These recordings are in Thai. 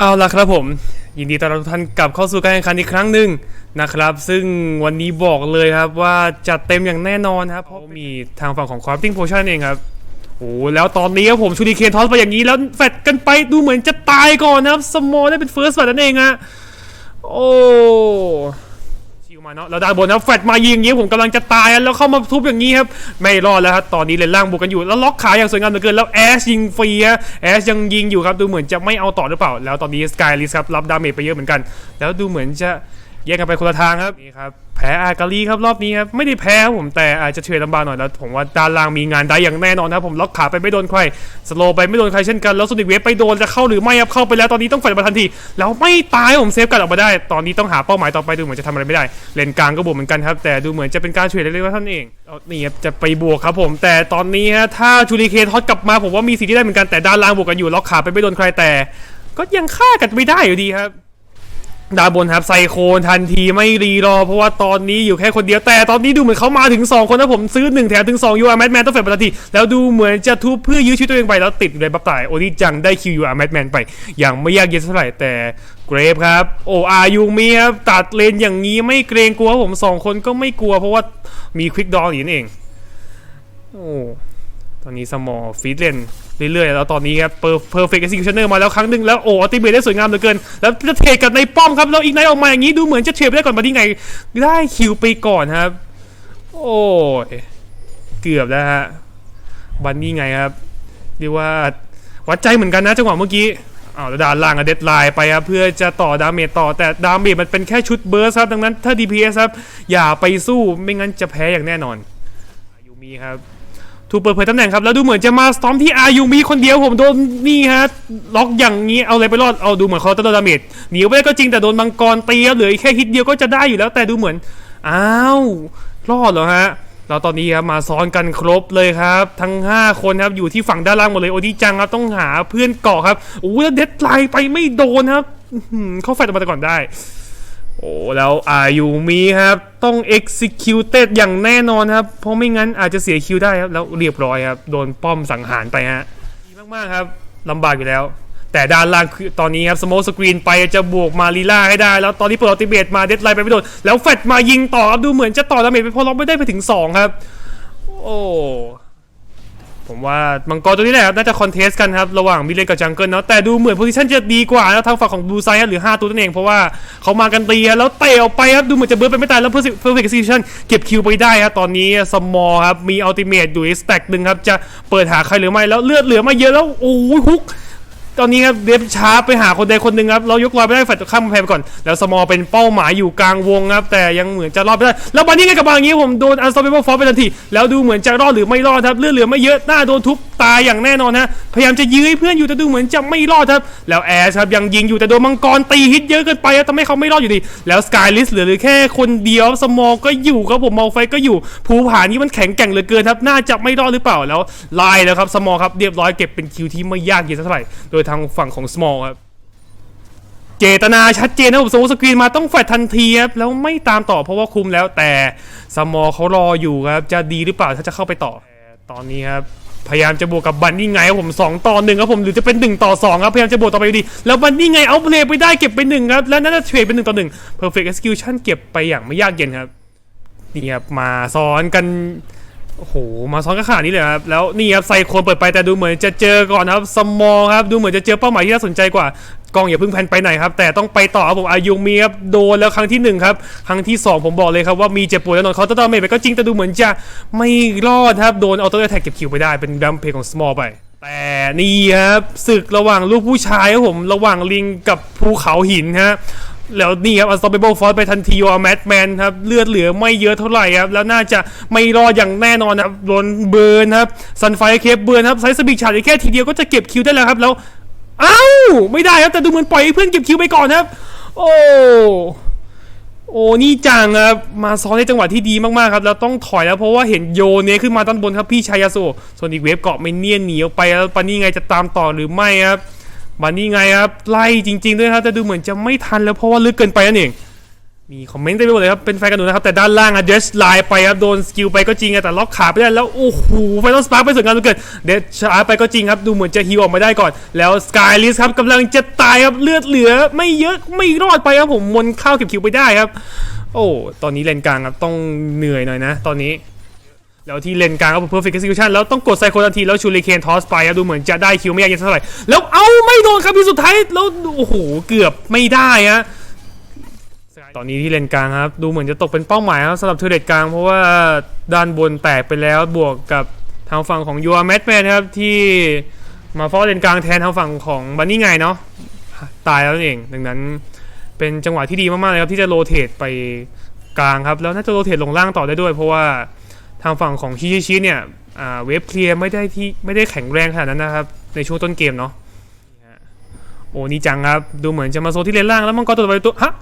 เอาล่ะครับผม ยินดีต้อนรับทุกท่านกลับเข้าสู่การแข่งขันอีกครั้งหนึ่งนะครับ ซึ่งวันนี้บอกเลยครับว่าจัดเต็มอย่างแน่นอนครับเพราะมีทางฝั่งของคอร์ติ้งโพชั่นเองครับโอ้แล้วตอนนี้ครับผมชูดีเคนทอสไปอย่างนี้แล้วแฟดกันไปดูเหมือนจะตายก่อนนะครับสมอลได้เป็นเฟิร์สแฟดนั่นเองอะโอ้ มาเนาะแล้วด้านบนนะแฟดมายิงอย่างนี้ผมกำลังจะตายแล้วเข้ามาทุบอย่างนี้ครับไม่รอดแล้วครับตอนนี้เลนล่างบุกกันอยู่แล้วล็อกขาอย่างสวยงามเหลือเกินแล้วแอชยิงฟรีแอชยังยิงอยู่ครับดูเหมือนจะไม่เอาต่อหรือเปล่า แล้วตอนนี้สกายลิสครับรับดาเมจไปเยอะเหมือนกัน แล้วดูเหมือนจะ แยกกันไปคนละทางครับนี่ครับแพ้อากาลีครับรอบนี้ครับไม่ได้แพ้ครับผมแต่อาจจะเทรดลำบากหน่อยแล้วผมว่าด้านล่างมีงานได้อย่างแน่นอนครับผมล็อกขาไปไม่โดนใครสโลไปไม่โดนใครเช่นกันแล้วสุนิกเวฟไปโดนจะเข้าหรือไม่ครับเข้าไปแล้วตอนนี้ต้องแฟดมาทันทีแล้วไม่ตายผมเซฟกันออกมาได้ ตอนนี้ต้องหาเป้าหมายต่อไปดูเหมือนจะทำอะไรไม่ได้ เลนกลางก็บวกเหมือนกันครับแต่ดูเหมือนจะเป็นการเทรดเล็กๆว่าท่านเองเอานี่ครับจะไปบวกครับผม แต่ตอนนี้ฮะถ้าชูริเคนทอดกลับมาผมว่ามีสิทธิ์ได้เหมือนกันแต่ด้านล่างบวกกันอยู่ล็อกขาไปไม่โดนใครแต่ ก็ยังฆ่ากันไม่ได้อยู่ดีครับ ดาบนครับไซโคนทันทีไม่รีรอ เพราะว่าตอนนี้อยู่แค่คนเดียวแต่ตอนนี้ดูเหมือนเขามาถึง 2 คนนะผมซื้อ 1 แถมถึง2ยูอาร์แมทแมนต้องแฟดทันทีแล้วดูเหมือนจะทุบเพื่อยื้อชีวิตตัวเองไปแล้วติดเลยบับตายโอนิจังได้คิวยูอาร์แมทแมนไป อย่างไม่ยากเย็นเท่าไหร่แต่เกรฟครับโออายูมีครับตัดเลนอย่างนี้ไม่เกรงกลัวผมสองคนก็ไม่กลัว เพราะว่ามีควิกดอลอยู่นั่นเองโอ้ตอนนี้สมอฟีดเลน เรื่อยๆแล้วตอนนี้ครับเพอร์เฟกต์เอ็กซิคิวชันเนอร์มาแล้วครั้งหนึ่งแล้วโอ้อติเบตได้สวยงามเหลือเกิน แล้วจะเทรดกับในป้อมครับ แล้วอีกไนออกมาอย่างนี้ดูเหมือนจะเทรดไปได้ก่อนมาที่ไง ได้คิวไปก่อนครับ โอ้ยเกือบแล้วฮะบันนี่ไงครับเรียกว่าวัดใจเหมือนกันนะจังหวะเมื่อกี้อ้าวด้านล่างอะเดดไลน์ไปครับเพื่อจะต่อดาเมจต่อแต่ดาเมจมันเป็นแค่ชุดเบิร์สครับดังนั้นถ้า DPS ครับอย่าไปสู้ไม่งั้นจะแพ้อย่างแน่นอนอายูมีครับ ถูกเปิดเผยตำแหน่งครับแล้วดูเหมือนจะมาสตอมที่อายุมีคนเดียวผมโดนนี่ฮะล็อกอย่างนี้เอาอะไรไปรอดเอาดูเหมือนเขาจะโดนดาเมจหนีไปได้ก็จริงแต่โดนมังกรตีเหลืออีกแค่ฮิตเดียวก็จะได้อยู่แล้วแต่ดูเหมือนอ้าวรอดเหรอฮะแล้วตอนนี้ครับมาซ้อนกันครบเลยครับ ทั้ง 5 คนครับอยู่ที่ฝั่งด้านล่างหมดเลยโอดิจังครับต้องหาเพื่อนเกาะครับโอ้แล้วเด็ดไลน์ไปไม่โดนครับเขาแฟดออกมาแต่ก่อนได้ โอ้แล้วอายุมีครับ ต้อง executed อย่างแน่นอนครับ เพราะไม่งั้นอาจจะเสียคิวได้ครับ แล้วเรียบร้อยครับ โดนป้อมสังหารไปฮะดีมาก ๆ ครับลำบากอยู่แล้ว แต่ด้านล่างคือตอนนี้ครับสโมสกรีนไปจะบวกมาลีล่าให้ได้ แล้วตอนนี้เปิดอัลติเมตมาเดดไลน์ไปไม่โดนแล้วแฟดมายิงต่อครับดูเหมือนจะต่อดาเมจไปเพราะล็อกไม่ได้ไปถึง 2 ครับ โอ้ ผมว่ามังกรตัวนี้แหละครับน่าจะคอนเทสกันครับระหว่างมิเลนกับจังเกิลเนาะแต่ดูเหมือนโพซิชันจะดีกว่านะทางฝั่งของบลูไซด์หรือ5ตัวนั่นเองเพราะว่าเขามากันตีแล้วเตะออกไปครับดูเหมือนจะเบิร์ดไปไม่ตายแล้วเพอร์เฟกซิชันเก็บคิวไปได้ครับตอนนี้สมอลครับมีอัลติเมทอยู่ในสแต็กหนึ่งครับจะเปิดหาใครหรือไม่แล้วเลือดเหลือมาเยอะแล้วโอ้ยฮุก ตอนนี้ครับเดฟช้าไปหาคนใดคนหนึ่งครับเรายกลอยไปได้แฟดข้ามกำแพงไปก่อน แล้วสมอลเป็นเป้าหมายอยู่กลางวงครับแต่ยังเหมือนจะรอดไม่ได้แล้วบันนี้ไงกับบางอย่างนี้ผมโดนอันสตอเปเบิลฟอร์ไปทันทีแล้วดูเหมือนจะรอดหรือไม่รอดครับเลือดเหลือไม่เยอะหน้าโดนทุบตายอย่างแน่นอนฮะพยายามจะยื้อเพื่อนอยู่แต่ดูเหมือนจะไม่รอดครับแล้วแอชครับยังยิงอยู่แต่โดนมังกรตีฮิตเยอะเกินไปครับทำให้เขาไม่รอดอยู่ดี แล้วสกายลิสเหลือแค่คนเดียวสมอลก็อยู่ครับผมมอลไฟก็อยู่ภูผานี้มันแข็งแกร่งเหลือเกินครับน่าจะไม่รอดหรือเปล่าแล้วไล่แล้วครับสมอลครับเรียบร้อยเก็บเป็นคิวที่ไม่ยากเย็นเท่าไหร่โดยทางฝั่งของ small ครับเจตนาชัดเจนนะผมสมมติสกรีนมาต้องแฟดทันทีครับแล้วไม่ตามต่อเพราะว่าคุมแล้วแต่สมอเขารออยู่ครับ จะดีหรือเปล่าถ้าจะเข้าไปต่อ ตอนนี้ครับพยายามจะบวกกับบันนี่ไงครับผม 2 ต่อ1ครับผมหรือจะเป็น 1 ต่อ2ครับพยายามจะบวกต่อไปดี แล้วบันนี่ไงเอาเพลย์ไปได้เก็บไป1ครับแล้วนั่นจะเทรดเป็น1ต่อ1 perfect execution เก็บไปอย่างไม่ยากเย็นครับนี่ครับมาซ้อนกัน โอ้โห มาซ้อนกันขนาดนี้เลยครับ แล้วนี่ครับไซโคนเปิดไปแต่ดูเหมือนจะเจอก่อนครับสมอลครับ ดูเหมือนจะเจอเป้าหมายที่น่าสนใจกว่ากองอย่าเพิ่งแพนไปไหนครับ แต่ต้องไปต่อครับผมอายุมีครับโดนแล้วครั้งที่หนึ่งครับครั้งที่สองผมบอกเลยครับว่ามีเจ็บปวดแน่นอนเขาต้องดาเมจไปก็จริงแต่ดูเหมือนจะไม่รอดครับโดนออโต้แท็กเก็บคิวไปได้เป็นดัมเพลของสมอลไปแต่นี่ครับศึกระหว่างลูกผู้ชายครับผมระหว่างลิงกับภูเขาหินฮะ แล้วนี่ครับ unstoppable force ไปทันทีว่าแมทแมนครับ เลือดเหลือไม่เยอะเท่าไหร่ครับ แล้วน่าจะไม่รอดอย่างแน่นอนครับโดนเบิร์นครับซันไฟเคปเบิร์นครับไซส์สบิกฉาดแค่ทีเดียวก็จะเก็บคิวได้แล้วครับแล้วอ้าวไม่ได้ครับแต่ดูเหมือนปล่อยให้เพื่อนเก็บคิวไปก่อนครับ โอ้โอ้นี่จังครับมาซ้อนในจังหวะที่ดีมากๆครับแล้วต้องถอยแล้วเพราะว่าเห็นโยเนขึ้นมาด้านบนครับพี่ชายาโซส่วนอีกเวฟเกาะไม่เนียนหนีออกไปแล้วปานี่ไงจะตามต่อหรือไม่ครับ มานี่ไงครับ ไล่จริง ๆ ด้วยครับแต่ดูเหมือนจะไม่ทันแล้วเพราะว่าลึกเกินไปนั่นเอง มีคอมเมนต์เต็มไปหมดเลยครับ เป็นแฟนกันหนูนะครับ แต่ด้านล่างอะเดชไลน์ไปครับ โดนสกิลไปก็จริงแต่ล็อกขาไปได้แล้ว โอ้โหไฟนอลสปาร์กไปส่วนงานวันเกิดเดชชาร์ไปก็จริงครับ ดูเหมือนจะฮิวออกมาได้ก่อน แล้วสกายลิสครับกำลังจะตายครับเลือดเหลือ ไม่เยอะไม่รอดไปครับผมมนข้าวเก็บคิวไปได้ครับ โอ้ตอนนี้เลนกลางครับต้องเหนื่อยหน่อยนะ ตอนนี้ แล้วที่เลนกลางก็ perfect execution แล้วต้องกดไซโคทันที แล้วชูริเคนทอสไปดูเหมือนจะได้คิวไม่ยากเย็นเท่าไหร่ แล้วเอาไม่โดนครับที่สุดท้าย แล้วโอ้โหเกือบไม่ได้ฮะตอนนี้ที่เลนกลางครับ ดูเหมือนจะตกเป็นเป้าหมายครับสำหรับเทเลตกลาง เพราะว่าด้านบนแตกไปแล้วบวกกับทางฝั่งของยูอาร์แมทแมนครับที่มาฟอเลนกลางแทนทางฝั่งของบันนี่ไงเนาะตายแล้วนั่นเอง ดังนั้นเป็นจังหวะที่ดีมากๆเลยครับที่จะโรเตทไปกลางครับแล้วน่าจะโรเตทลงล่างต่อได้ด้วย เพราะว่า ทางฝั่งของชิชิชิเนี่ยเวฟเคลียร์ไม่ได้ที่ไม่ได้แข็งแรงขนาดนั้นนะครับ ในช่วงต้นเกมเนาะโอ้นี่จังครับ ดูเหมือนจะมาโซที่เลนล่างแล้วมังกรตัวไปตัวฮะ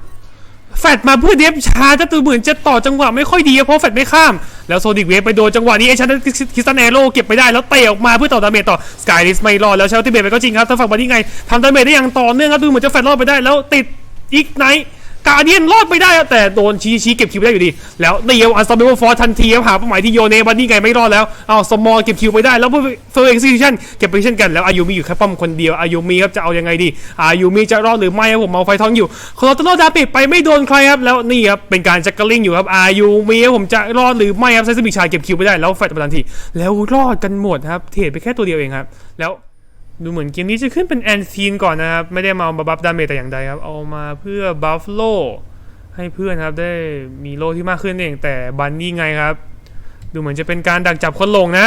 แฟดมาเพื่อเดฟชาจะตัวเหมือนจะต่อจังหวะไม่ค่อยดีเพราะแฟดไม่ข้าม แล้วโซดิกเวฟไปโดนจังหวะนี้ไอชันคิสตันแอโร่เก็บไปได้แล้วเตะออกมาเพื่อต่อดาเมจต่อสกายลิสไม่รอดแล้วเชลติเบตไปก็จริงครับทางฝั่งบันนี่ไงทำดาเมจได้อย่างต่อเนื่องครับดูเหมือนจะแฟดรอดไปได้แล้วติดอีกไน กาเดียนรอดไปได้แต่โดนชี้ชี้เก็บคิวไม่ได้อยู่ดี แล้วเดียวอันสตอมเบลฟอร์ทันทีครับหาเป้าหมายที่โยเนบันนี่ไงไม่รอดแล้วเอาสมอลเก็บคิวไปได้แล้วเฟอร์เอ็กซิชันเก็บไปเช่นกันแล้วอายุมีอยู่แค่ป้อมคนเดียวอายุมีครับจะเอายังไงดีอายุมีจะรอดหรือไม่ครับผมเอาไฟทองอยู่คอร์ตโลดาปิดไปไม่โดนใครครับแล้วนี่ครับเป็นการจักรลิงอยู่ครับอายุมีครับผมจะรอดหรือไม่ครับไซส์บิชายเก็บคิวไปได้แล้วแฟดไปทันที แล้วรอดกันหมดครับเทรดไปแค่ตัวเดียวเองครับแล้ว ดูเหมือนเกมนี้จะขึ้นเป็นแอนซีนก่อนนะครับ ไม่ได้มาบัฟดาเมจแต่อย่างใดครับ เอามาเพื่อบัฟโลให้เพื่อนครับได้มีโลที่มากขึ้นเองแต่บันนี่ไงครับ ดูเหมือนจะเป็นการดักจับคนลงนะ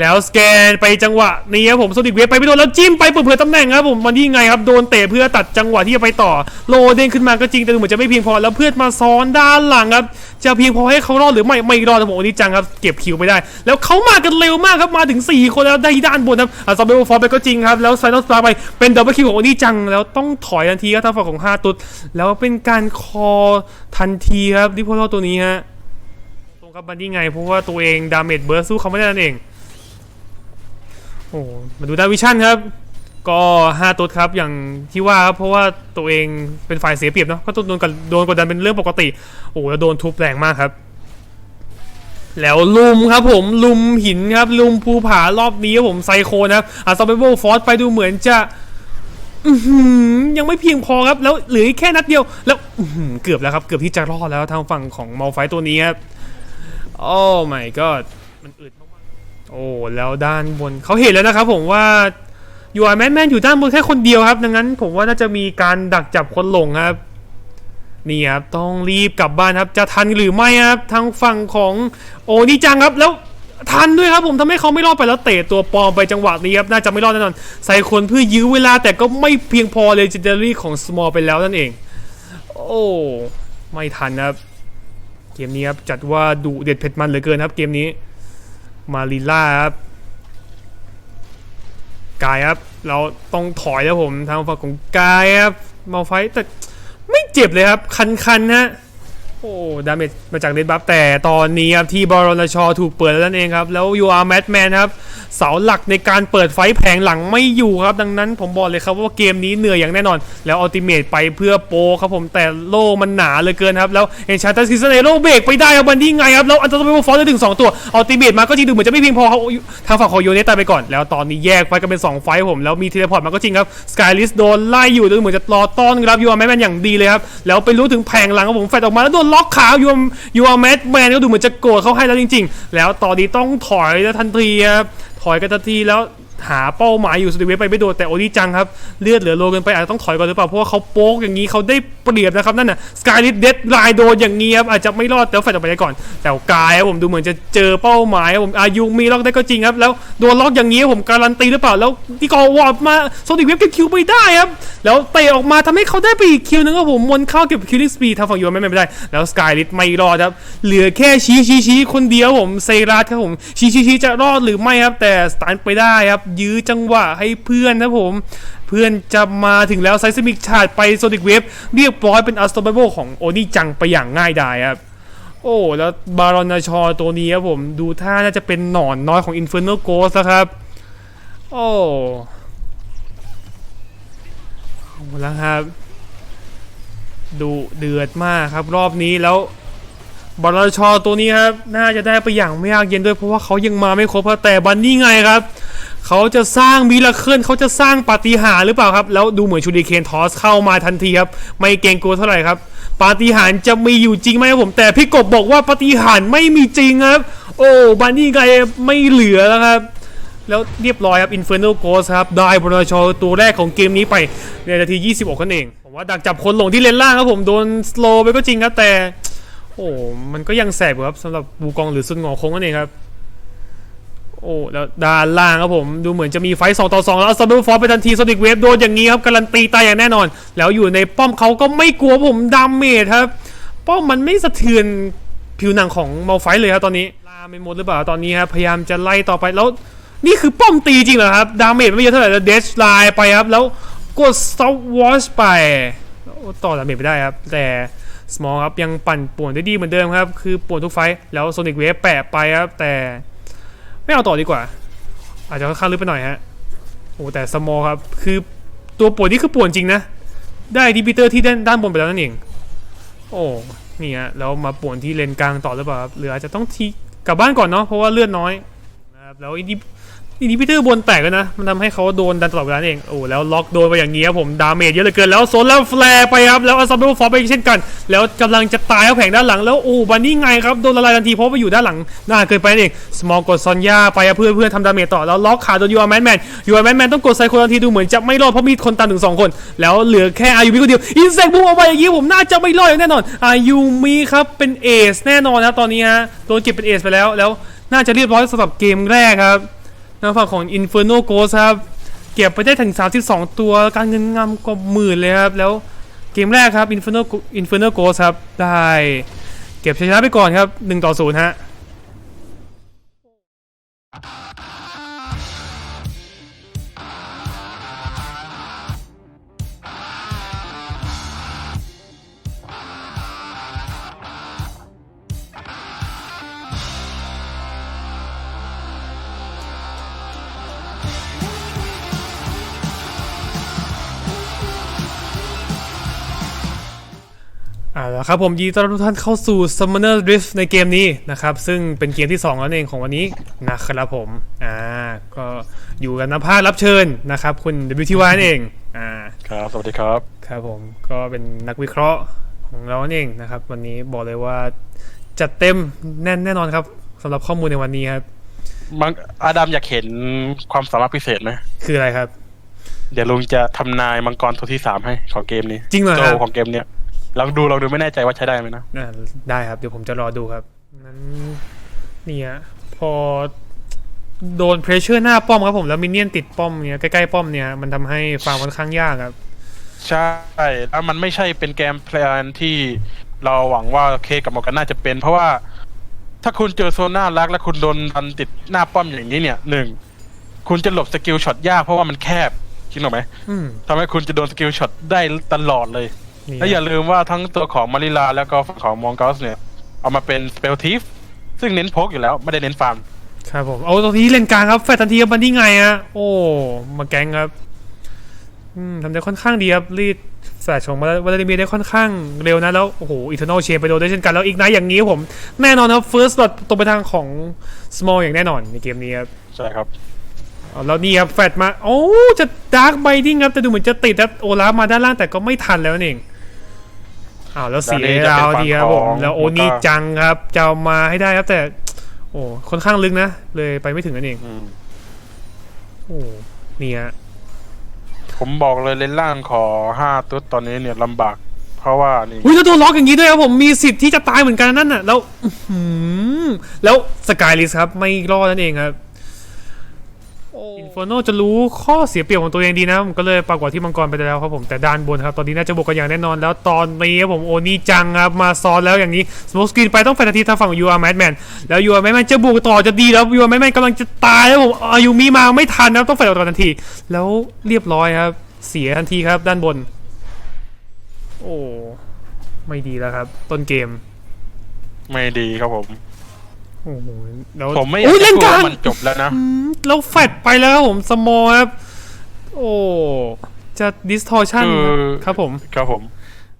แล้วสแกนไปจังหวะนี้ครับผมโซดิกเวฟไปไม่โดนแล้วจิ้มไปเผื่อๆตำแหน่งครับผมมันนี่ไงครับโดนเตะเพื่อตัดจังหวะที่จะไปต่อโลเด้งขึ้นมาก็จริงแต่ดูเหมือนจะไม่เพียงพอแล้วเพื่อนมาซ้อนด้านหลังครับจะเพียงพอให้เขารอดหรือไม่ไม่รอดครับผมโอนิจังครับเก็บคิวไปได้ แล้วเขามากันเร็วมากครับมาถึง 4 คนแล้วได้ด้านบนครับอะซอมเบลฟอร์ไปก็จริงครับแล้วไซนอสตาร์ไปเป็นดับเบิลคิวของโอนิจังแล้วต้องถอยทันทีครับทางฝั่งของฮาตุดแล้วเป็นการคอทันทีครับดิพอลตัวนี้ฮะตรงครับบันนี่ไงเพราะว่าตัวเองดาเมจเบิร์สู้เขาไม่ได้นั่นเอง โอ้มาดูดาวิชั่นครับ ก็5ตัวครับอย่างที่ว่าครับเพราะว่าตัวเองเป็นฝ่ายเสียเปรียบเนาะก็ต้องโดนกันโดนกดดันเป็นเรื่องปกติ โอ้แล้วโดนทุบแรงมากครับ แล้วลุมครับผมลุมหินครับ ลุมภูผารอบนี้ครับผมไซโคนะครับอาซาเบโบฟอสไปดูเหมือนจะยังไม่เพียงพอครับ แล้วเหลืออีกแค่นัดเดียว แล้วเกือบแล้วครับ เกือบที่จะรอดแล้วทางฝั่งของมอลไฟตัวนี้ครับ โอ้ my god มันอึดมาก โอ้แล้วด้านบนเขาเห็นแล้วนะครับผมว่ายูอาแมนแมนอยู่ด้านบนแค่คนเดียวครับ ดังนั้นผมว่าน่าจะมีการดักจับคนหลงครับนี่ครับต้องรีบกลับบ้านครับจะทันหรือไม่ครับทางฝั่งของโอนิจังครับแล้วทันด้วยครับผมทำให้เขาไม่รอดไปแล้วเตะตัวปลอมไปจังหวะนี้ครับน่าจะไม่รอดแน่นอน ใส่คนเพื่อยื้อเวลาแต่ก็ไม่เพียงพอเลยจินเดอรี่ของสมอลไปแล้วนั่นเอง โอ้ไม่ทันครับ เกมนี้ครับจัดว่าดุเด็ดเผ็ดมันเหลือเกินครับเกมนี้ มาริล่าครับกายครับ เราต้องถอยแล้วผมทางฝั่งของกายครับมาไฟแต่ไม่เจ็บเลยครับ คันๆฮะ โอ้ดาเมจมาจากเดดบัฟแต่ตอนนี้ครับที่บอรอนชอถูกเปิดแล้วนั่นเองครับ แล้วยูอาร์แมทแมนครับ เสาหลักในการเปิดไฟแผงหลังไม่อยู่ครับ ดังนั้นผมบอกเลยครับว่าเกมนี้เหนื่อยอย่างแน่นอน แล้วอัลติเมทไปเพื่อโปครับผมแต่โล่มันหนาเลยเกินครับ แล้วเอ็นชาร์ตัสซิสเนโร่เบรกไปได้ครับบันดี้ไงครับ แล้วอันตรายฟอร์ได้ถึง 2 ตัวอัลติเมทมาก็จริงดูเหมือนจะไม่เพียงพอเขาทางฝั่งของโยเนตตายไปก่อน แล้วตอนนี้แยกไฟกันเป็นสองไฟผมแล้วมีเทเลพอร์ตมาก็จริงครับสกายลิสโดนไล่อยู่ดูเหมือนจะรอต้อนรับยูอาร์แมทแมนอย่างดีเลยครับแล้วไปรู้ถึงแผงหลังครับผมแฟดออกมาแล้วโดนล็อกขายูยูอาร์แมทแมนก็ดูเหมือนจะโกรธเขาให้แล้วจริง ๆ แล้วตอนนี้ต้องถอยแล้วทันทีครับถอยกันทันทีแล้วหาเป้าหมายอยู่สติเวฟไปไม่โดนแต่โอดีจังครับ เลือดเหลือโลเกินไปอาจจะต้องถอยก่อนหรือเปล่าเพราะว่าเขาโป๊กอย่างนี้เขาได้ เปรียบนะครับ นั่นน่ะสกายลิดเด็ดลายโดนอย่างนี้ครับอาจจะไม่รอดแต่ว่าแฟนอไปได้ก่อน แต่กายผมดูเหมือนจะเจอเป้าหมายผมอายุมีล็อกได้ก็จริงครับ แล้วโดนล็อกอย่างนี้ผมการันตีหรือเปล่าแล้วที่กอวอร์ดมาโซนิกเวฟเก็บคิวไปได้ครับแล้วเตะออกมาทำให้เขาได้ไปอีกคิวนึงครับผมมนเข้าเก็บคิวลิงสปีดทางฝั่งยูไม่ไม่ได้ แล้วสกายลิดไม่รอดครับเหลือแค่ชี้ชี้ชี้คนเดียวผมเซรัสครับผมชี้ชี้ชี้จะรอดหรือไม่ครับแต่สตันไปได้ครับยื้อจังหวะให้เพื่อนนะผม เพื่อนจะมาถึงแล้วไซซิมิกชาดไปโซนิกเวฟเรียบร้อยเป็นอัสโตเบโบของโอนี่จังไปอย่างง่ายดายครับโอ้ แล้วบารอนาชอตัวนี้ครับผม ดูท่าน่าจะเป็นหนอนน้อยของ Inferno Ghost นะครับ โอ้แล้วครับดูเดือดมากครับรอบนี้แล้วบอลชอตัวนี้ครับ น่าจะได้ไปอย่างไม่ยากเย็นด้วยเพราะว่าเขายังมาไม่ครบครับแต่บันนี่ไงครับ เขาจะสร้างมิราเคิลเขาจะสร้างปาฏิหาริย์หรือเปล่าครับ แล้วดูเหมือนชูริเคนทอสเข้ามาทันทีครับ ไม่เกรงกลัวเท่าไหร่ครับ ปาฏิหาริย์จะมีอยู่จริงไหมครับผม แต่พี่กบบอกว่าปาฏิหาริย์ไม่มีจริงครับ โอ้บันนี่ไงไม่เหลือแล้วครับ แล้วเรียบร้อยครับ Inferno Ghost ครับ ได้บรชตัวแรกของเกมนี้ไปในนาที 26นั่นเอง ผมว่าดักจับคนหลงที่เลนล่างครับผมโดนสโลไปก็จริงครับแต่ โอ้มันก็ยังแสบอยู่ครับสำหรับบูกองหรือซุนงอคงนั่นเองครับ โอ้แล้วด้านล่างครับผมดูเหมือนจะมีไฟต์2ต่อ2แล้วซับเบิลฟอร์ไปทันทีโซนิกเวฟโดนอย่างนี้ครับการันตีตายอย่างแน่นอน แล้วอยู่ในป้อมเขาก็ไม่กลัวผมดามเมจครับ ป้อมมันไม่สะเทือนผิวหนังของเมาไฟเลยครับตอนนี้ลาไม่หมดหรือเปล่าตอนนี้ครับพยายามจะไล่ต่อไปแล้วนี่คือป้อมตีจริงเหรอครับดามเมจไม่เยอะเท่าไหร่แล้วเดชไลน์ไปครับแล้วกดสต็อปวอชไปต่อดาเมจไม่ได้ครับ แต่สมอลครับยังปั่นป่วนได้ดีเหมือนเดิมครับ คือป่วนทุกไฟแล้วโซนิกเวฟแปะไปครับแต่ ไม่เอาต่อดีกว่า อาจจะค่อนข้างลึกไปหน่อยฮะโอ้แต่สมอลครับ คือตัวป่วนนี่คือป่วนจริงนะ ได้ดิบิเตอร์ที่ด้านด้านบนไปแล้วนั่นเอง โอ้นี่ฮะแล้วมาป่วนที่เลนกลางต่อหรือเปล่าครับหรืออาจจะต้องทีกลับบ้านก่อนเนาะเพราะว่าเลือดน้อยนะครับแล้วอิ นดิอินดิพิเตอร์บนแตกแล้วนะ มันทำให้เขาโดนดันตลอดเวลานเอง โอ้แล้วล็อกโดนไปอย่างนี้ครับผม ดาเมจเยอะเหลือเกิน แล้วโซนแล้วแฟร์ไปครับ แล้วอัสซัมเบิลฟอร์ไปเช่นกัน แล้วกำลังจะตายเขาแผงด้านหลัง แล้วโอ้บันนี่ไงครับ โดนละลายทันทีเพราะว่าอยู่ด้านหลังน่าเกินไปเอง สมอลกดซอนยาไปเพื่อเพื่อทำดาเมจต่อ แล้วล็อกขาโดนยูอาร์แมนแมนยูอาร์แมนแมนต้องกดไซโคทันทีดูเหมือนจะไม่รอดเพราะมีคนตามถึงสองคน แล้วเหลือแค่อายุมิคนเดียว อินเซกบูมออกไปอย่างนี้ผมน่าจะไม่รอดแน่นอน อายุมิครับเป็นเอสแน่นอนครับตอนนี้ฮะโดนเก็บเป็นเอสไปแล้วแล้วน่าจะเรียบร้อยสำหรับเกมแรกครับ ทางฝั่งของ Inferno Ghost ครับ เก็บไปได้ถึง 32 ตัวการเงินงำกว่าหมื่นเลยครับ แล้วเกมแรกครับ Inferno Inferno Ghost ครับ ได้ เก็บชัยชนะไปก่อนครับ 1 ต่อ 0 ฮะ อ่าแล้วครับผมยินดีต้อนรับทุกท่านเข้าสู่ Summoner Drift ในเกมนี้นะครับ ซึ่งเป็นเกมที่2แล้วเองของวันนี้นะครับผมอ่าก็อยู่กันนะภาครับเชิญนะครับ คุณ WTY นั่นเองอ่าครับ สวัสดีครับ ครับผมก็เป็นนักวิเคราะห์ของเรานั่นเองนะครับ วันนี้บอกเลยว่าจัดเต็มแน่นแน่นอนครับสำหรับข้อมูลในวันนี้ครับมังอาดัมอยากเห็นความสามารถพิเศษไหมคืออะไรครับ เดี๋ยวลุงจะทำนายมังกรตัวที่สามให้ของเกมนี้จริงเหรอโจครับ ของเกมเนี้ย ลองดูลองดูไม่แน่ใจว่าใช้ได้ไหมนะอ่าได้ครับ เดี๋ยวผมจะรอดูครับนั้นเนี่ยพอโดนเพรสเชอร์หน้าป้อมครับผมแล้วมินเนี่ยนติดป้อมเนี่ยใกล้ๆป้อมเนี่ยมันทำให้ฟาร์มค่อนข้างยากครับ ใช่แล้วมันไม่ใช่เป็นเกมเพลนที่เราหวังว่าเคกับมอร์กันน่าจะเป็น เพราะว่า ถ้าคุณเจอโซนน่ารัก แล้วคุณโดนดันติดหน้าป้อมอย่างนี้เนี่ยหนึ่งคุณจะหลบสกิลช็อตยากเพราะว่ามันแคบคิดหรอกไหมอืม ทำให้คุณจะโดนสกิลช็อตได้ตลอดเลย นี่และอย่าลืมว่าทั้งตัวของมาริลาแล้วก็ฝั่งของมองกอสเนี่ย เอามาเป็นสเปลทีฟซึ่งเน้นพกอยู่แล้วไม่ได้เน้นฟาร์มครับผมเอาตรงนี้เล่นกลางครับแฟร์ทันทีครับมันนี่ไงฮะโอ้มาแกงครับอืมทำได้ค่อนข้างดีครับรีดแฟลชของวลาดิเมียร์ได้ค่อนข้างเร็วนะแล้วโอ้โหอีเทอร์นอลเชนไปโดนได้เช่นกันแล้วอีกนะอย่างนี้ผมแน่นอนครับเฟิร์ส t ตรงไปทางของ small อย่างแน่นอนในเกมนี้ครับใช่ครับ เอาแล้วนี่ครับแฟดมาโอ้จะดาร์กไบดิ้งครับแต่ดูเหมือนจะติดครับโอลาฟมาด้านล่างแต่ก็ไม่ทันแล้วนั่นเอง อ้าวแล้วเสียด้านนี้จะเป็นดาวดีครับผมฝั่งของแล้วโอนี่จังครับจะเอามาให้ได้ครับแต่ โอ้ค่อนข้างลึกนะ เลยไปไม่ถึงนั่นเองอืมโอ้เนี่ยผมบอกเลยเลนล่างขอห้าตุ๊ดตอนนี้เนี่ยลำบาก เพราะว่านี่อุ้ยแล้วโดนล็อกอย่างนี้ด้วยครับผมมีสิทธิ์ที่จะตายเหมือนกันนั่นน่ะ แล้วอื้อหือแล้วสกายลิสครับ ไม่รอดนั่นเองครับ อินฟ r โนจะรู้ข้อเสียเปรียบของตัวเองดีนะผมก็เลยปรากฏที่มังกรไปแล้วครับผมแต่ด้านบนครับตอนนี้น่าจะบวกกันอย่างแน่นอน แล้วตอนนี้ครับผมโอนี่จังครับมาซ้อนแล้วอย่างนี้สโมกสกรีนไปต้องแฟนตาทีทางฝั่งยูอาร์แมนแมนแล้วยูอาร์แมนแมนจะบวกต่อจะดีแล้วยูอาร์แมนแมนกำลังจะตายแล้วผมอายุมีมาไม่ทันนะครับต้องแฟนออกทันที แล้วเรียบร้อยครับ เสียทันทีครับด้านบน โอ้ไม่ดีแล้วครับ ต้นเกม ไม่ดีครับผมโอ้โหแล้วผมไม่อยากโอ้ยจะเล่นพูดกลาง ว่ามันจบแล้วนะ อืมแล้วแฟดไปแล้วครับผมสมอลครับ โอ้ จะดิสทอร์ชันคือ ครับผม ครับผม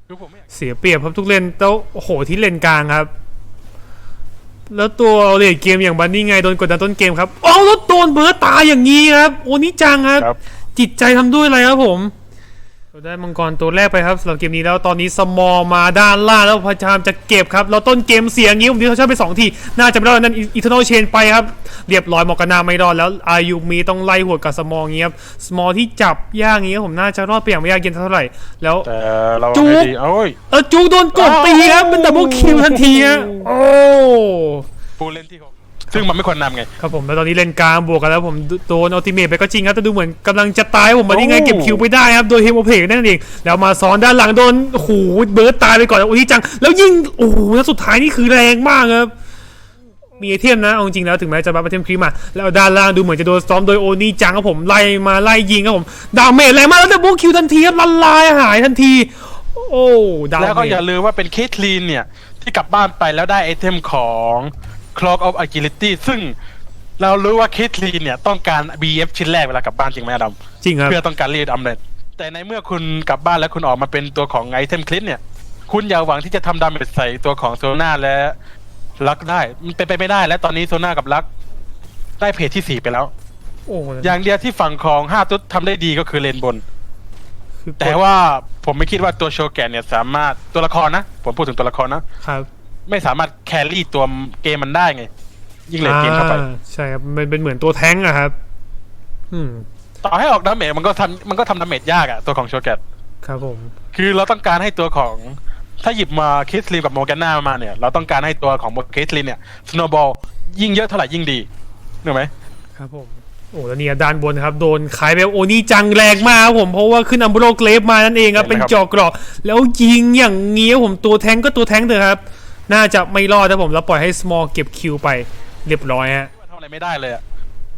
คือผมไม่อยากเสียเปรียบครับทุกเลนแล้วโอ้โหที่เลนกลางครับ แล้วตัวเลดเกมอย่างบันนี่ไงโดนกดดันต้นเกมครับอ๋อแล้วโดนเบิร์ตตายอย่างนี้ครับ โอ้นี่จังครับ ครับ จิตใจทำด้วยอะไรครับผม เราได้มังกรตัวแรกไปครับสำหรับเกมนี้แล้วตอนนี้สมอลมาด้านล่างแล้วพยายามจะเก็บครับแล้วต้นเกมเสียงงี้ผมที่เขาชอบไปสองทีน่าจะไม่รอดนั่นอีเทอร์นอลเชนไปครับเรียบร้อยมอกานาไม่รอดแล้วอายุมีต้องไล่หัวกับสมอลงี้ครับสมอลที่จับยากงี้ผมน่าจะรอดไปอย่างไม่ยากเย็นเท่าไหร่แล้วแต่เราจุ๊บให้ดีโอ้ยเออจูโดนกดตีครับเป็นดับเบิลคิวทันทีฮะโอ้ผู้เล่นที่เขา ซึ่งมันไม่ควรนำไง ครับผมแล้วตอนนี้เล่นกลางบวกกันแล้วผมโดนอัลติเมทไปก็จริงครับแต่ดูเหมือนกำลังจะตายผมมาที่ไงโอ้เก็บคิวไปได้ครับโดยเฮโมเพกนั่นเองแล้วมาซ้อนด้านหลังโดนโอ้โหเบิร์ดตายไปก่อนแล้วโอ้ยจัง แล้วยิงโอ้โหแล้วสุดท้ายนี่คือแรงมากครับมีไอเทมนะเอาจริงๆแล้วถึงแม้จะบัฟไอเทมครีมมาแล้วด้านล่างดูเหมือนจะโดนซ้อมโดยโอนี่จังครับผมไล่มาไล่ยิงครับผมดาเมจแรงมากแล้วดับเบิลคิวทันทีครับละลายหายทันทีโอ้ดาเมจแล้วก็อย่าลืมว่าเป็นเคทลีนเนี่ย ที่กลับบ้านไปแล้วได้ไอเทมของ Clock of Agility ซึ่งเรารู้ว่าเคทลีนเนี่ยต้องการ BF ชิ้นแรกเวลากลับบ้านจริงไหมอดัมจริงครับเพื่อต้องการเรียดอำเร็จแต่ในเมื่อคุณกลับบ้านแล้วคุณออกมาเป็นตัวของไอเทมคลิปเนี่ยคุณอย่าหวังที่จะทำดาเมจใส่ตัวของโซน่าและลักได้มันเป็นไปไม่ได้ และตอนนี้โซน่ากับลัก ได้เพจที่สี่ไปแล้ว โอ้อย่างเดียวที่ฝั่งของห้าตุ๊ดทำได้ดีก็คือเลนบนคือกดแต่ว่าผมไม่คิดว่าตัวโชแกนเนี่ยสามารถตัวละครนะ ผมพูดถึงตัวละครนะครับ ไม่สามารถแครี่ตัวเกมมันได้ไง ยิ่งเลนเกมเข้าไปอ่ใช่ครับมันเป็นเหมือนตัวแท้งอะครับ อืม ต่อให้ออกดาเมจมันก็ทำมันก็ทำดาเมจยากอะตัวของโชแกนครับผม คือเราต้องการให้ตัวของถ้าหยิบมาคิสลีกับโมแกนนามาเนี่ย เราต้องการให้ตัวของโมคิสลีเนี่ยสโนบอลยิ่งเยอะเท่าไหร่ยิ่งดีถูกไหมครับผมโอ้แล้วเนี่ยด้านบนครับ โดนขายแบบโอนี่จังแรงมากครับผมเพราะว่าขึ้นอัมโบโรเกรฟมานั่นเองครับ เป็นจอกเกราะแล้วยิงอย่างเงี้ยผมตัวแท้งก็ตัวแท้งเถอะครับ น่าจะไม่รอดนะผมแล้วปล่อยให้สมอลเก็บคิวไปเรียบร้อยฮะทำอะไรไม่ได้เลยอะ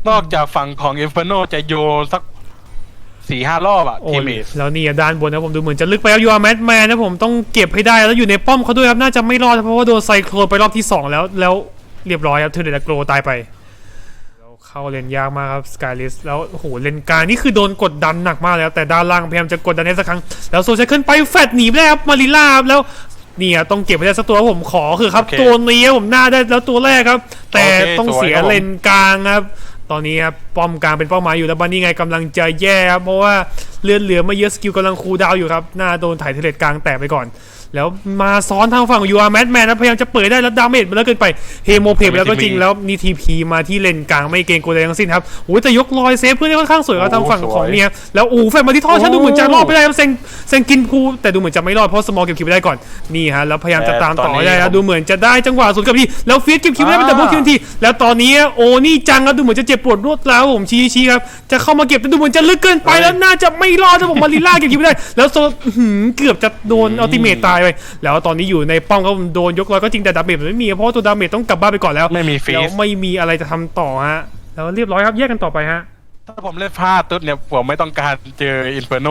นอกจากฝั่งของเอฟเฟโนจะโยนสักสี่ห้ารอบอะโอ้ทีมเมทแล้วนี่ด้านบนนะผมดูเหมือนจะลึกไปครับยูอาร์แมทแมนนะผมต้องเก็บให้ได้แล้วอยู่ในป้อมเขาด้วยครับน่าจะไม่รอดเพราะว่าโดนไซโครนไปรอบที่สองแล้วแล้วเรียบร้อยครับเทอร์เดตโกรตายไปแล้วเข้าเลนยากมากครับสกายลิสแล้วโอ้โหเลนกลางนี่คือโดนกดดันหนักมากแล้วแต่ด้านล่างพยายามจะกดดันให้สักครั้งแล้วโซเชียลขึ้นไปแฟดหนีไปได้ครับมาริล่าครับแล้ว เนี่ยต้องเก็บให้ได้สักตัวครับผมขอคือครับ ตัวนี้ครับผมหน้าได้แล้วตัวแรกครับ แต่ต้องเสียเลนกลางครับ ตอนนี้ครับป้อมกลางเป็นเป้าหมายอยู่แล้วบันนี่ไงกำลังจะแย่ครับเพราะว่าเลือดเหลือไม่เยอะสกิลกำลังคูลดาวน์อยู่ครับหน้าโดนถ่ายเทเลตกลางแตกไปก่อน แล้วมาซ้อนทางฝั่งยูอาร์แมทแมนนะพยายามจะเปิดได้แล้วดาเมจมันแล้วเกินไปเฮโมเพไปแล้วก็จริงแล้วนี่ทีพีมาที่เลนกลางไม่เกรงกลัวใดทั้งสิ้นครับโอ้ยแต่ยกลอยเซฟเพื่อนได้ค่อนข้างสวยครับทางฝั่งของเนี่ยแล้วอูแฟนมาที่ท่อฉันดูเหมือนจะรอดไปได้ครับเซงเซงกินพูแต่ดูเหมือนจะไม่รอดเพราะสมอลเก็บคิวไปได้ก่อนนี่ฮะแล้วพยายามจะตามต่อให้ได้แล้วดูเหมือนจะได้จังหวะสุดกับที่แล้วฟีดเก็บคิวได้เป็นดับเบิลคิวทันทีแล้วตอนนี้โอนี่จังครับดูเหมือนจะเจ็บปวดรวดร้าวผมชี้ชี้ครับจะเข้ามาเก็บแต่ดูเหมือนจะลึกเกินไปแล้วน่าจะไม่รอดถ้าผมมาริล่าเก็บคิวไม่ได้ แล้วโซอื้อหือเกือบจะโดนอัลติเมตตายไปแล้วตอนนี้อยู่ในป้อมก็โดนยกร้อยก็จริงแต่ดาเมจมันไม่มีเพราะว่าตัวดาเมจต้องกลับบ้านไปก่อนแล้วไม่มีฟีแล้วสไม่มีอะไรจะทำต่อฮะแล้วเรียบร้อยครับแยกกันต่อไปฮะถ้าผมเล่นพลาดตุ๊ดเนี่ยผมไม่ต้องการเจออินเฟอร์โน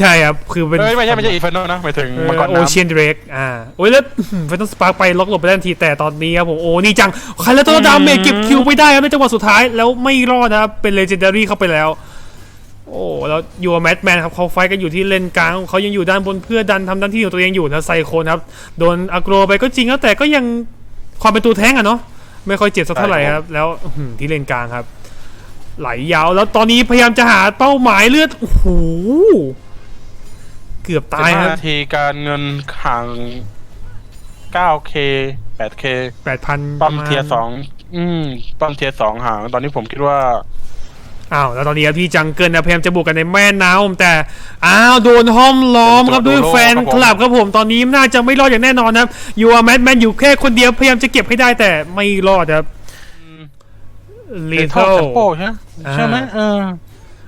ใช่ครับ คือเป็นเอ้ยไม่ใช่ไม่ใช่อินเฟอร์โนนะหมายถึงมังกรโอน้ำเชียนเดรกอ่าโอ้ยแล้วเฟนต้องสปาร์กไปล็อกหลบไปได้ทันทีแต่ตอนนี้ครับผมโอ้นี่จังใครแล้วตัวดาเมจเก็บคิวไปได้ครับในจังหวะสุดท้ายแล้วไม่รอดนะครับเป็นเลเจนดารี่เข้าไปแล้ว โอ้แล้วยูแมทแมนครับเขาไฟท์กันอยู่ที่เลนกลางเขายังอยู่ด้านบนเพื่อดันทำหน้าที่ของตัวเองอยู่แล้วไซโคนครับโดนอโกรไปก็จริงครับแต่ก็ยังความเป็นตัวแท้งอะเนาะไม่ค่อยเจ็บสักเท่าไหร่ครับ แล้วอื้อหือที่เลนกลางครับ ไหลยาวแล้วตอนนี้พยายามจะหาเป้าหมายเลือดโอ้โหเกือบตายครับนาทีการเงินห่าง 9k 8k แปดพันปั๊มเทียร์สองอืมปั๊มเทียร์สองห่าง ตอนนี้ผมคิดว่า อ้าวแล้วตอนนี้ครับพี่จังเกิลนะพยายามจะบุกกันในแม่น้ำแต่อ้าวโดนห้อมล้อมครับด้วยแฟนคลับครับผมตอนนี้น่าจะไม่รอดอย่างแน่นอนครับยูอาร์แมทแมนอยู่แค่คนเดียวพยายามจะเก็บให้ได้แต่ไม่รอดครับลีเป็นเทิเท่าลแชมโป้ใช่ไหมอ่าใช่ไหมเออ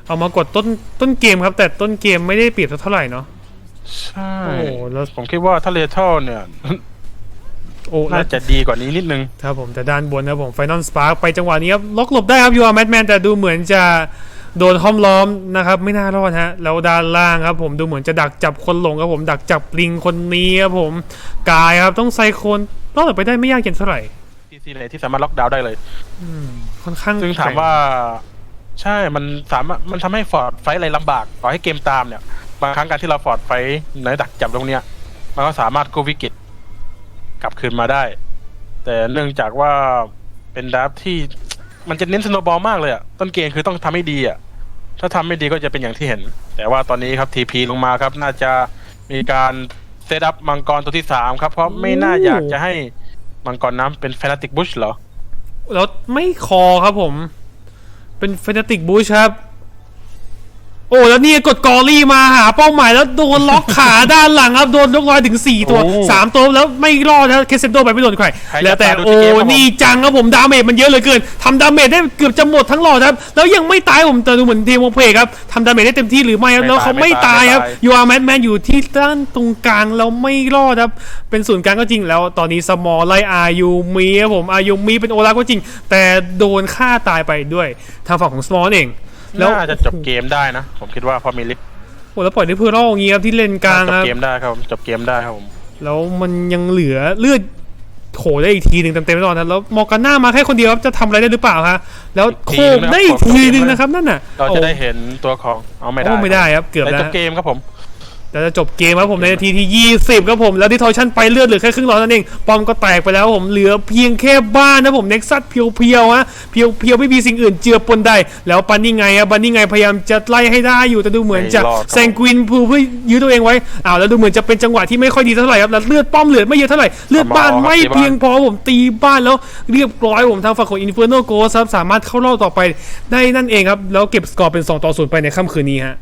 เอามากดต้นต้นเกมครับ แต่ต้นเกมไม่ได้เปรียบเท่าไหร่เนาะใช่โอ้แล้วผมคิดว่าถ้าเลเทลเนี่ย โอ้แล้น่าวจะดีกว่านี้นิดนึงครับผมแต่ด้านบนนะครับผมไฟนอลสปาร์กไปจังหวะนี้ครับล็อกหลบได้ครับยูอาร์แมทแมนแต่ดูเหมือนจะโดนห้อมล้อมนะครับ ไม่น่ารอดฮะแล้วด้านล่างครับผมดูเหมือนจะดักจับคนหลงครับผมดักจับลิงคนนี้ครับผมกายครับต้องไซโคนรอดไปได้ไม่ยากเย็นเท่าไหร่ทีซีเลยที่สามารถล็อกดาวน์ได้เลยอืมค่อนข้างซึ่งถามว่า ใช่มันสามารถมันทำให้ฟอร์ดไฟท์อะไรลำบากต่อให้เกมตามเนี่ยบางครั้งการที่เราฟอร์ดไฟในดักจับตรงเนี้ยมันก็สามารถกู้วิกฤต กลับคืนมาได้ แต่เนื่องจากว่าเป็นดับที่มันจะเน้นสโนบอลมากเลยอะต้นเกมคือต้องทำให้ดีอะถ้าทำไม่ดีก็จะเป็นอย่างที่เห็น แต่ว่าตอนนี้ครับทีพีลงมาครับ น่าจะมีการเซตอัพมังกรตัวที่สามครับ เพราะไม่น่าอยากจะให้มังกรน้ำเป็นแฟนติกบุชเหรอ แล้วไม่คอครับผม เป็นเฟนติกบูชครับ โอ้แล้วนี่กดกอรี่มาหาเป้าหมายแล้วโดนล็อกขาด้านหลังครับโดนยกลอยถึง 4 ตัว โอ้3 ตัวแล้วไม่รอดนะเคเซนโดไปไม่โดนใครใครจะแล้วแต่ตามดูโอ้ที่เกมครับผม นี่จังครับผมดาเมจมันเยอะเหลือเกินทำดาเมจได้เกือบจะหมดทั้งหลอดครับแล้วยังไม่ตายผมแต่ดูเหมือนเทโมเพกครับทำดาเมจได้เต็มที่หรือไม่ครับแล้วเขาไม่ตายครับยูอาร์แมนแมนอยู่ที่ด้านตรงกลางแล้วไม่รอดครับเป็นศูนย์กลางก็จริงแล้ว ตอนนี้สมอลไล่อายุมีครับผมอายุมีเป็นโอลาก็จริง แต่โดนฆ่าตายไปด้วยทางฝั่งของสมอลเอง แล้วน่าจะจบเกมได้นะ ผมคิดว่าพอมีลิฟต์โอ้แล้วปล่อยได้เพอร์ลอย่างงี้ครับที่เลนกลางจคบรับเกมได้ครับผมจบเกมได้ครับผมแล้วมันยังเหลือเลือดโขได้อีกทีหนึ่งเต็มๆแน่นอนนะแล้วมอร์กาน่ามาแค่คนเดียวครับจะทำอะไรได้หรือเปล่าฮะแล้วโขกได้อีกทีหนึ่งนะครับนั่นน่ะเราจะได้เห็นตัวของเอาไม่ได้โอ้ไม่ได้ครับเกือบแต่แล้วจบเกมครับผม แต่จะจบเกมครับผมในนาทีที่ 20ครับผมแล้วดิทอชันไปเลือดเหลือแค่ครึ่งหลอดนั่นเองปอมก็แตกไปแล้วครับผมเหลือเพียงแค่บ้านนะผมเน็กซัสเพียวๆฮะเพียวๆไม่มีสิ่งอื่นเจือปนได้ แล้วปันนี่ไงอะปันนี่ไงพยายามจะไล่ให้ได้อยู่แต่ดูเหมือนจะไม่รอดครับแซงกวินพูเพื่อยื้อตัวเองไว้อ้าวแล้วดูเหมือนจะเป็นจังหวะที่ไม่ค่อยดีเท่าไหร่ครับแล้วเลือดป้อมเหลือไม่เยอะเท่าไหร่เลือดบ้านไม่เพียงพอผมตีบ้านแล้วเรียบร้อยผมทางฝั่งของอินฟ r ร์โนโกสครับสามารถเข้ารอบต่อไปได้นั่นเองครับแล้วเก็บสกอร์เป็น2ต่อ0ไปในค่ำคืนนี้ฮะ